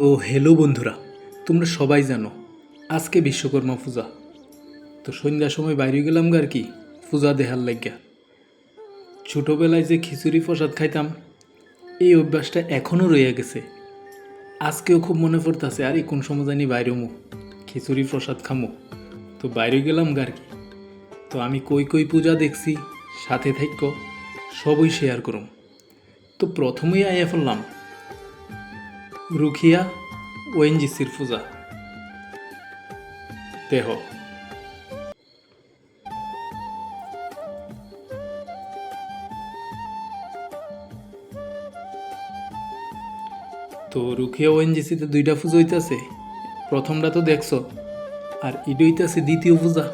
ও hello বন্ধুরা, তোমরা সবাই জানো, আজকে বিশ্বকর্মা পূজা। তো সন্ধ্যার সময় বাইরে গেলাম আর কি, পূজা দেহার লাগিয়া। ছোটোবেলায় যে খিচুড়ি প্রসাদ খাইতাম, এই অভ্যাসটা এখনও রয়ে গেছে। আজকেও খুব মনে পড়তেছে, আর কোন সময় জানি বাইরে মু, খিচুড়ি প্রসাদ খামো। তো বাইরে গেলাম আর কি। তো আমি কই কই পূজা দেখছি, সাথে থাইক্য সবই শেয়ার করুম। তো প্রথমেই আইয়া ফেললাম রুখিয়া ওএনজিসির পূজা দেহ। তো রুখিয়া ওএনজিসিতে দুইটা পূজা হইতাছে। প্রথমটা তো দেখছ, আর ইডো হইতাছে দ্বিতীয় পূজা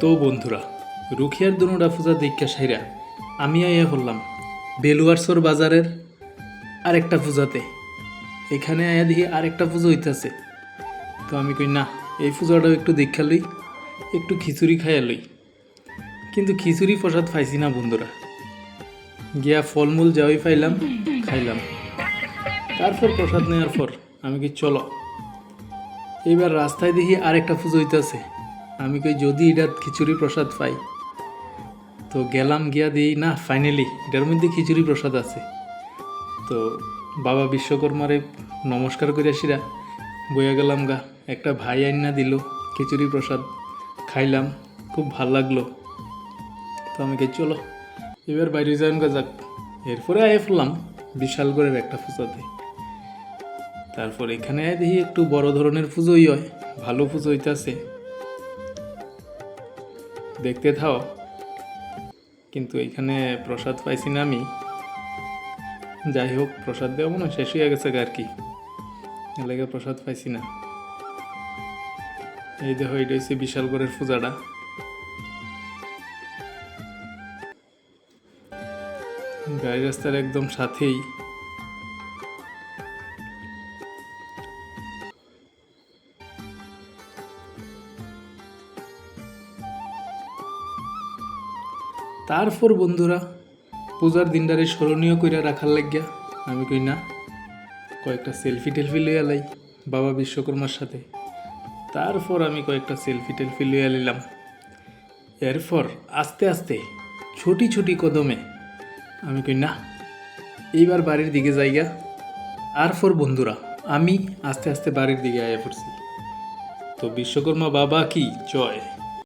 তো বন্ধুরা, রুখিয়ার দুনোটা পূজা দীক্ষা সাইরা আমি আইয়া বললাম বেলুয়ারসর বাজারের আরেকটা পূজাতে এখানে আয়া দেখি আরেকটা পুজো হইতেছে। তো আমি কই, না, এই পূজাটাও একটু দেখা লই, একটু খিচুড়ি খাইয়া লই। কিন্তু খিচুড়ি প্রসাদ পাইছি না বন্ধুরা। গিয়া ফলমূল যাওয়াই পাইলাম, খাইলাম। তারপর প্রসাদ নেওয়ার পর আমি কি চলো। এইবার রাস্তায় দেখি আরেকটা পুজো হইতাছে। আমি কই, যদি এটা খিচুড়ি প্রসাদ পাই। তো গেলাম গিয়া দিই, না ফাইনালি এটার মধ্যে খিচুড়ি প্রসাদ আছে। তো বাবা বিশ্বকর্মারে নমস্কার করে আসিরা, বইয়া গেলাম গা, একটা ভাই আইনা দিল খিচুড়ি প্রসাদ, খাইলাম, খুব ভালো লাগল। তো আমি কে চলো, এবার বাইরে যান গা যাক। এরপরে আয়ে ফেললাম বিশালগড়ের একটা পুজোতে। তারপর এখানে দেখি একটু বড় ধরনের পুজোই হয়, ভালো পুজো হইতাছে। দেখতে থাও। কিন্তু এখানে প্রসাদ পাইছি না আমি। যাই হোক, প্রসাদ দেওয়া মনে শেষ হয়ে গেছে আর কি। এলাকা প্রসাদ পাইছি না। এই দেখো এটা হচ্ছে বিশাল বিশালগড়ের পূজাটা। গাড়ি রাস্তার একদম সাথেই। তারপর বন্ধুরা, পূজার দিনটারে স্মরণীয় কইরা রাখার লাগিয়া আমি কই না, কয়েকটা সেলফি টেলফি লইয়া লাই বাবা বিশ্বকর্মার সাথে। তারপর আমি কয়েকটা সেলফি টেলফি লইয়া নিলাম এরপর আস্তে আস্তে ছোটি ছোটি কদমে আমি কই না, এইবার বাড়ির দিকে যাইগা। তারপর বন্ধুরা, আমি আস্তে আস্তে বাড়ির দিকে আয়া পড়ছি। তো বিশ্বকর্মা বাবা কি? জয়।